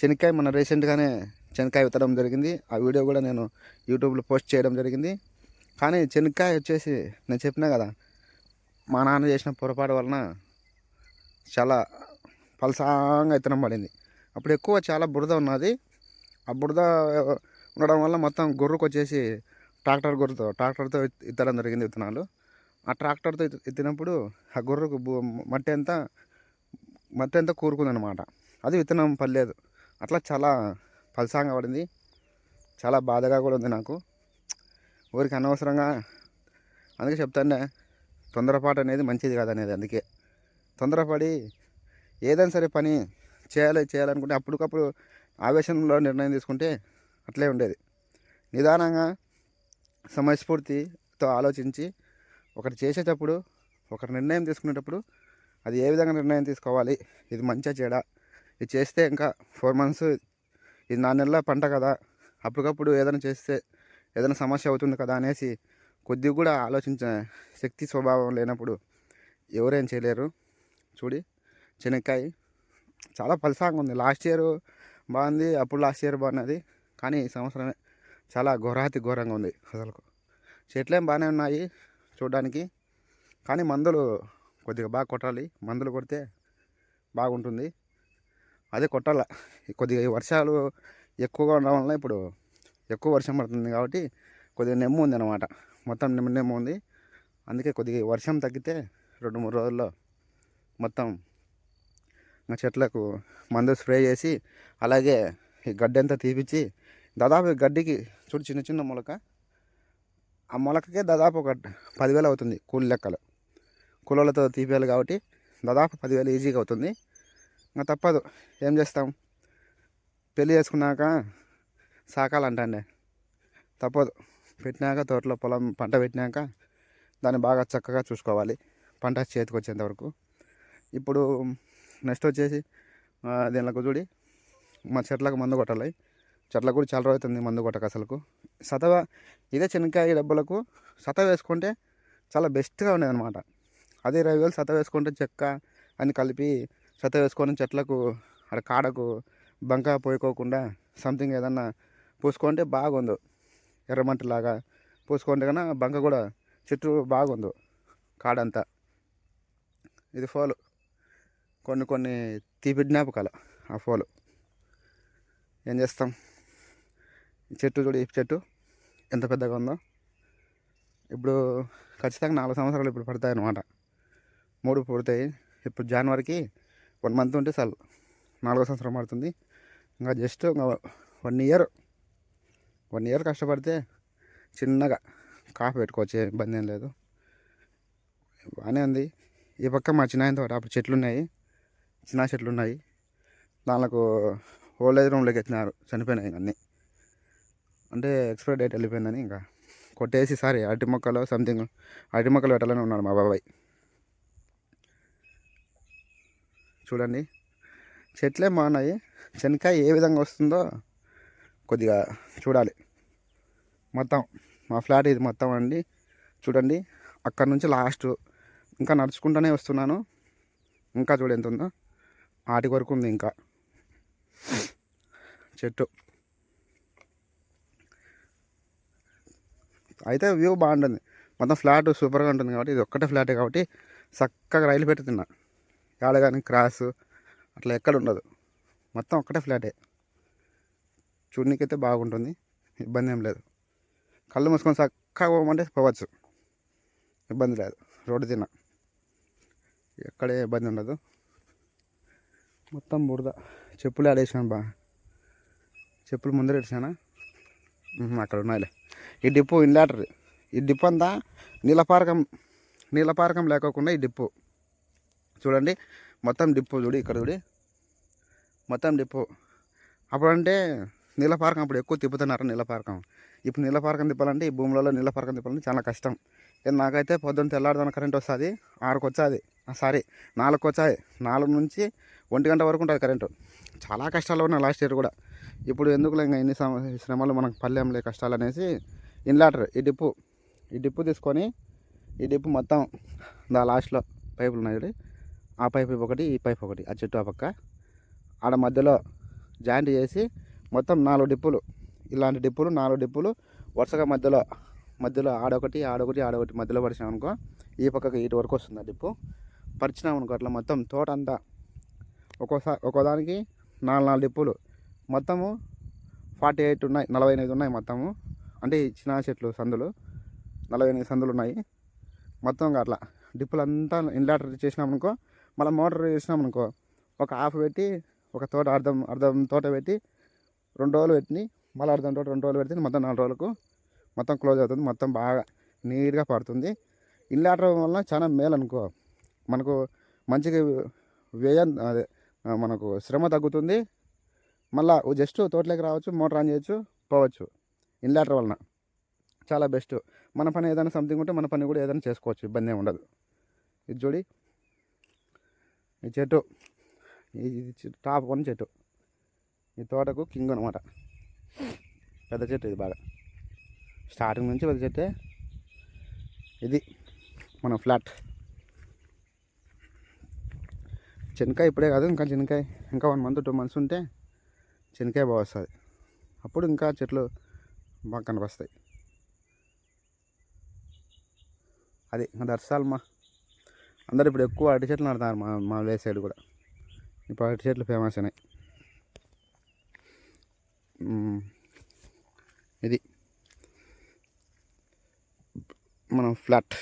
శనక్కాయ మన రీసెంట్గానే శనక్కాయ విత్తడం జరిగింది. ఆ వీడియో కూడా నేను యూట్యూబ్లో పోస్ట్ చేయడం జరిగింది. కానీ శనక్కాయ వచ్చేసి నేను చెప్పినా కదా మా నాన్న చేసిన పొరపాటు వలన చాలా పలసాంగా విత్తనం పడింది. అప్పుడు ఎక్కువ చాలా బురద ఉన్నది. ఆ బురద ఉండడం వల్ల మొత్తం గొర్రెకు వచ్చేసి ట్రాక్టర్ గొర్రెతో ట్రాక్టర్తో ఇత్తడం జరిగింది విత్తనాలు. ఆ ట్రాక్టర్తో ఎత్తినప్పుడు ఆ గొర్రెకు మట్టి అంతా మట్టి అంతా కూరుకుందనమాట అది విత్తనం పడలేదు. అట్లా చాలా పలసాంగా పడింది. చాలా బాధగా కూడా ఉంది నాకు. ఊరికి అనవసరంగా అందుకే చెప్తానే తొందరపాటు అనేది మంచిది కాదనేది అందుకే. తొందరపడి ఏదైనా సరే పని చేయాలి చేయాలనుకుంటే అప్పటికప్పుడు ఆవేశంలో నిర్ణయం తీసుకుంటే అట్లే ఉండేది. నిదానంగా సమయస్ఫూర్తితో ఆలోచించి ఒకటి చేసేటప్పుడు ఒక నిర్ణయం తీసుకునేటప్పుడు అది ఏ విధంగా నిర్ణయం తీసుకోవాలి? ఇది మంచిగా చెడా? ఇది చేస్తే ఇంకా ఫోర్ మంత్స్ ఇది నా నెలల పంట కదా. అప్పటికప్పుడు ఏదైనా చేస్తే ఏదైనా సమస్య అవుతుంది కదా అనేసి కొద్దిగా కూడా ఆలోచించే శక్తి స్వభావం లేనప్పుడు ఎవరేం చేయలేరు. చూడి చెనక్కాయ చాలా ఫలితంగా ఉంది. లాస్ట్ ఇయర్ బాగుంది అప్పుడు లాస్ట్ ఇయర్ బాగున్నది. కానీ ఈ సంవత్సరమే చాలా ఘోరాతి ఘోరంగా ఉంది అసలు చెట్లేం బాగానే ఉన్నాయి చూడడానికి. కానీ మందులు కొద్దిగా బాగా కొట్టాలి. మందులు కొడితే బాగుంటుంది. అదే కొట్టాల. కొద్దిగా ఈ వర్షాలు ఎక్కువగా ఉండడం వల్ల ఇప్పుడు ఎక్కువ వర్షం పడుతుంది కాబట్టి కొద్దిగా నెమ్ము ఉంది అనమాట మొత్తం నిమ్మ నెమ్మ ఉంది. అందుకే కొద్దిగా వర్షం తగ్గితే రెండు మూడు రోజుల్లో మొత్తం చెట్లకు మందు స్ప్రే చేసి అలాగే ఈ గడ్డి అంతా తీపిచ్చి దాదాపు గడ్డికి చూడు చిన్న చిన్న మొలక. ఆ మొలకకే దాదాపు ఒక పదివేలు అవుతుంది కూలి లెక్కలు. కూలలతో తీపేయాలి కాబట్టి దాదాపు పదివేలు ఈజీగా అవుతుంది. ఇంకా తప్పదు. ఏం చేస్తాం? పెళ్ళి చేసుకున్నాక సాకాలంటే తప్పదు. పెట్టినాక తోటలో పొలం పంట పెట్టినాక దాన్ని బాగా చక్కగా చూసుకోవాలి. పంట చేతికి వచ్చేంత వరకు. ఇప్పుడు నెక్స్ట్ వచ్చేసి దీనిలో చూడి. మా చెట్లకు మందు కొట్టాలి. చెట్లకు కూడా చాలా రోజుతుంది అవుతుంది మందు కొట్టక అసలుకు. సతవ ఇదే శనక్కాయ డబ్బులకు సత వేసుకుంటే చాలా బెస్ట్గా ఉండేది అనమాట అదే ఇరవై వేలు సత వేసుకుంటే చెక్క అని కలిపి చెత్త వేసుకొని చెట్లకు అక్కడ కాడకు బంక పోయికోకుండా సంథింగ్ ఏదన్నా పూసుకుంటే బాగుంది ఎర్రమట్టిలాగా పూసుకుంటే కన్నా బంక కూడా చెట్టు బాగుంది కాడంతా. ఇది ఫోలు. కొన్ని కొన్ని తీపి జ్ఞాపకాలు ఆ ఫోలు. ఏం చేస్తాం? ఈ చెట్టు చూడు ఈ చెట్టు ఎంత పెద్దగా ఉందో. ఇప్పుడు ఖచ్చితంగా నాలుగు సంవత్సరాలు ఇప్పుడు పడతాయి అన్నమాట మూడు పుడతాయి ఇప్పుడు జనవరికి వన్ మంత్ ఉంటే చాలు. నాలుగో సంవత్సరం పడుతుంది ఇంకా just one year one year కష్టపడితే చిన్నగా కాఫీ పెట్టుకోవచ్చు ఇబ్బంది ఏం లేదు. బాగానే ఉంది. ఈ పక్క మా చిన్న తోట అప్పుడు చెట్లు ఉన్నాయి. చిన్న చెట్లు ఉన్నాయి. దానికి ఓల్డ్ ఏజ్ రూమ్లోకి ఎత్తినారు చనిపోయినాయి అన్నీ. అంటే ఎక్స్పైర్ డేట్ వెళ్ళిపోయిందని ఇంకా కొట్టేసి సారీ అరటి మొక్కలు సంథింగ్ అరటి మొక్కలు పెట్టాలని ఉన్నాడు మా బాబాయ్. చూడండి. చెట్లే బాగున్నాయి శనక్కాయ ఏ విధంగా వస్తుందో కొద్దిగా చూడాలి. మొత్తం మా ఫ్లాట్ ఇది మొత్తం అండి. చూడండి అక్కడ నుంచి లాస్ట్. ఇంకా నడుచుకుంటూనే వస్తున్నాను. ఇంకా చూడు ఎంత ఉందో. ఆటి వరకు ఉంది ఇంకా. చెట్టు. అయితే వ్యూ బాగుంటుంది. మొత్తం ఫ్లాట్ సూపర్గా ఉంటుంది కాబట్టి ఇది ఒక్కటే ఫ్లాటే కాబట్టి చక్కగా రైలు పెట్టుతున్నా ఏడ కానీ క్రాస్ అట్లా ఎక్కడ ఉండదు. మొత్తం ఒక్కటే ఫ్లాటే. చూడనికైతే బాగుంటుంది. ఇబ్బంది ఏం లేదు. కళ్ళు మూసుకొని చక్కగా పోమంటే పోవచ్చు. ఇబ్బంది లేదు. రోడ్డు తిన్న. ఎక్కడే ఇబ్బంది ఉండదు. మొత్తం బురద. చెప్పులు ఆడేసాను బా. చెప్పులు ముందర వేసానా అక్కడ ఉన్నాయిలే. ఈ డిప్పు ఇన్లాటర్. ఈ డిప్పు అంతా నీలపారకం నీలపారకం లేకోకుండా ఈ డిప్పు. చూడండి. మొత్తం డిప్పు చూడు ఇక్కడ చూడి. మొత్తం డిప్పు అప్పుడంటే నీలపారకం అప్పుడు ఎక్కువ తిప్పుతున్నారు నీలపారకం ఇప్పుడు నీలపారకం తిప్పాలంటే ఈ భూములలో నీలపారకం తిప్పాలంటే చాలా కష్టం. ఇది నాకైతే పొద్దున్న తెల్లారుదాన కరెంట్ వస్తుంది ఆరుకు వచ్చాది సారీ నాలుగుకి వచ్చాయి నాలుగు నుంచి ఒంటి గంట వరకు ఉంటుంది కరెంటు. చాలా కష్టాలు ఉన్నాయి లాస్ట్ ఇయర్ కూడా. ఇప్పుడు ఎందుకు ఇంకా ఎన్ని శ్రమలు మనకు పల్లెంలే కష్టాలు అనేసి ఇన్లాటర్ ఈ డిప్పు. ఈ డిప్పు తీసుకొని ఈ డిప్పు మొత్తం దా లాస్ట్లో పైపులు ఉన్నాయి చూడు. ఆ పైపు ఒకటి ఈ పైప్ ఒకటి ఆ చెట్టు ఆ పక్క. ఆడ మధ్యలో జాయింట్ చేసి మొత్తం నాలుగు డిప్పులు ఇలాంటి డిప్పులు నాలుగు డిప్పులు వరుసగా మధ్యలో మధ్యలో ఆడొకటి ఆడొకటి ఆడొకటి మధ్యలో పరిచినాం ఈ పక్కకి ఇటు వరకు వస్తుంది ఆ డిప్పు. పరిచినామనుకో అట్లా మొత్తం తోట అంతా. ఒక్కోసారి ఒక్కోదానికి నాలుగు నాలుగు డిప్పులు. మొత్తము ఫార్టీ ఎయిట్ ఉన్నాయి నలభై ఎనిమిది ఉన్నాయి మొత్తము. అంటే చిన్న చెట్లు సందులు. నలభై ఎనిమిది సందులు ఉన్నాయి. మొత్తం అట్లా. డిప్పులు అంతా ఇన్లాటర్ చేసినామనుకో మళ్ళీ మోటార్ వేసినాం అనుకో ఒక హాఫ్ పెట్టి ఒక తోట అర్ధం అర్ధం తోట పెట్టి రెండు రోజులు పెట్టి మళ్ళీ అర్ధం తోట రెండు రోజులు పెడితే మొత్తం నాలుగు రోజులకు మొత్తం క్లోజ్ అవుతుంది. మొత్తం బాగా నీట్గా పడుతుంది. ఇన్లాటర్ వల్ల చాలా మేలు అనుకో. మనకు మంచిగా వ్యయం అదే మనకు శ్రమ తగ్గుతుంది. మళ్ళా జస్ట్ తోటలోకి రావచ్చు మోటార్ ఆన్ చేయొచ్చు పోవచ్చు. ఇన్లాటర్ వలన చాలా బెస్ట్ మన పని ఏదైనా సంథింగ్ ఉంటే మన పని కూడా ఏదైనా చేసుకోవచ్చు. ఇబ్బంది ఏమి ఉండదు. ఇది చూడి ఈ చెట్టు ఇది టాప్ వన్ చెట్టు. ఈ తోటకు కింగ్ అనమాట పెద్ద చెట్టు ఇది బాగా. స్టార్టింగ్ నుంచి పెద్ద చెట్టే ఇది మన ఫ్లాట్. చెనకాయ ఇప్పుడే కాదు ఇంకా చెనకాయ ఇంకా వన్ మంత్ టూ మంత్స్ ఉంటే చెనకాయ బాగా వస్తుంది. అప్పుడు ఇంకా చెట్లు బాగా కనిపిస్తాయి. అది దర్శాలు మా అందరు ఇప్పుడు ఎక్కువ అరటి చెట్లు నడతారు మా మా విలేజ్ సైడ్ కూడా. ఇప్పుడు అరటి చెట్లు ఫేమస్ అయినాయి. ఇది. మనం flat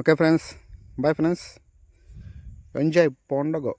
okay friends boy friends enjoy పండగో